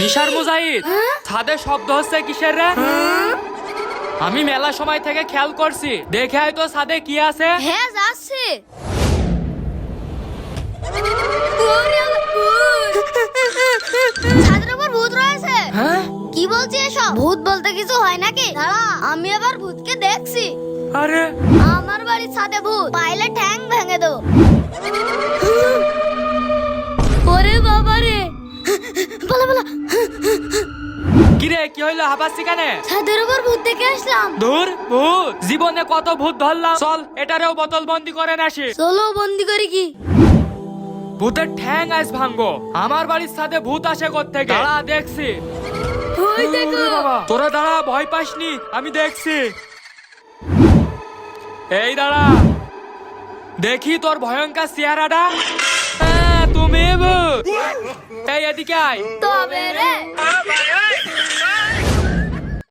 নিশার মুজাহিদ ছাদে শব্দ হচ্ছে কিসের রে? আমি মেলা সময় থেকে খেয়াল করছি। দেখে হয়তো ছাদে কি আছে? হ্যাঁ যাচ্ছে। ছাদের উপর ভূত রয়েছে। হ্যাঁ? কি বলছি এসব? ভূত বলতে কিছু হয় নাকি? দাঁড়া আমি আবার ভূতকে দেখছি। আরে! আমার বাড়ির ছাদে ভূত। পাইলে ঠ্যাং ভেঙে দেবো বলা বলা। কিরে কি হইল? হাবাসি কানে? ছাদের উপর ভূত দেখে আসলাম। ধুর ভূত? জীবনে কত ভূত ধরলাম। চল এটারেও বোতল বন্দি করে আসি চলো বন্দি করি কি? ভূতের ঠ্যাং আজ ভাঙবো। আমার বাড়ির সাথে ভূত আসে থেকে দাঁড়া দেখছি। ওই দেখো। তোরা দাঁড়া ভয় পাসনি আমি দেখছি। এই দাঁড়া। দেখি তোর ভয়ঙ্কর চেহারাটা। হ্যাঁ, তুমি ভূত। এদিকে আয়। তবে রে।